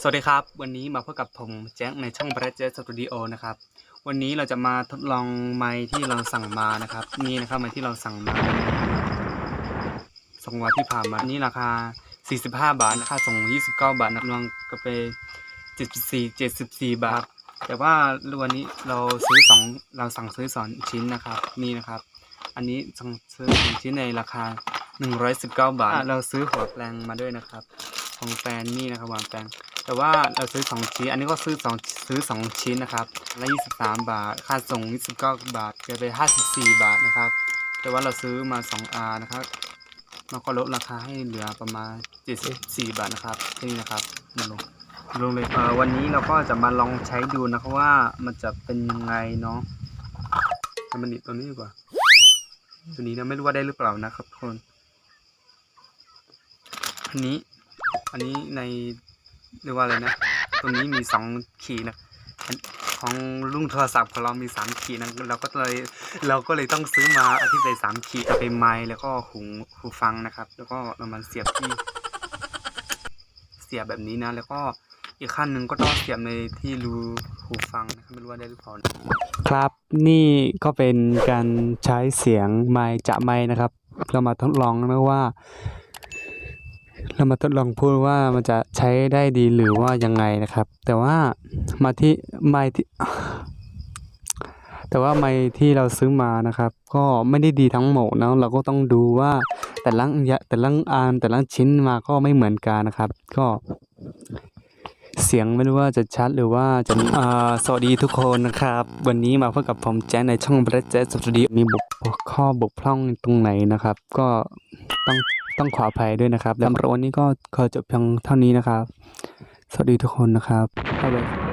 สวัสดีครับ วันนี้มาพบกับผมแจ็คในช่อง b r a d Jet Studio นะครับ วันนี้เราจะมาทดลองไมค์ที่เราสั่งมานะครับ นี่นะครับไมค์ที่เราสั่งมาสองวันที่ผ่านมานนี้ราคา 45 บาทราคาส่ง 29 บาทนะรวมก็ไป74 74 บาท แต่ว่าวันนี้เราซื้อสองเราสั่งซื้อสองชิ้นนะครับ นี่นะครับ อันนี้สั่งซื้อสองชิ้นในราคา 119 บาท เราซื้อหัวแปลงมาด้วยนะครับ ของแฟนนี่นะครับหัวแปลง แต่ว่าเราซื้อสองชิ้น อันนี้ก็ซื้อสองซื้อสองชิ้นนะครับละยี่สิบสามบาท ค่าส่งยี่สิบเก้าบาทจะไปห้าสิบสี่บาทนะครับ แต่ว่าเราซื้อมาสองอานะครับเราก็ลดราคาให้เหลือประมาณเจ็ดสิบสี่บาทนะครับนี่นะครับมาลงลงเลยเออวันนี้เราก็จะมาลองใช้ดูนะครับว่ามันจะเป็นยังไงเนาะทำมันดิตัวนี้ดีกว่า ตัวนี้นะไม่รู้ว่าได้หรือเปล่านะครับทุกคน อันนี้ อันนี้ใน เรียกว่าอะไรนะ ตรงนี้มีสองขีดนะของรุ่งโทรศัพท์ของเรามีสามขีดนะเราก็เลยเราก็เลยต้องซื้อมาอาทิตย์ใส่สามขีดเอาไปไม้แล้วก็หูหูฟังนะครับ แล้วก็เรามันเสียบที่ เสียบแบบนี้นะ แล้วก็อีกขั้นหนึ่งก็ต้องเสียบในที่รูหูฟังนะครับไม่รู้ว่าได้หรือเปล่านะครับนี่ก็เป็นการใช้เสียงไม้จะไม้นะครับ เรามาทดลองนะว่า เรามาทดลองพูดว่ามันจะใช้ได้ดีหรือว่ายังไงนะครับ แต่ว่ามาที่ไม้ที่แต่ว่าไม้ที่เราซื้อมานะครับ ก็ไม่ได้ดีทั้งหมดนะเราก็ต้องดูว่าแต่ละยะแต่ละอันแต่ละชิ้นมาก็ไม่เหมือนกันนะครับ ก็ เสียงไม่รู้ว่าจะชัดหรือว่าจะอ่าสวัสดีทุกคนนะครับ วันนี้มาพบกับผมแจ๊ในช่อง b r e d Jet Studio มีบุกข้อบกพร่องตรงไหนนะครับ ก็ต้อง ต้องขออภัยด้วยนะครับสำหรับวันนี้ก็ขอจบเพียงเท่านี้นะครับ สวัสดีทุกคนนะครับบ๊ายบาย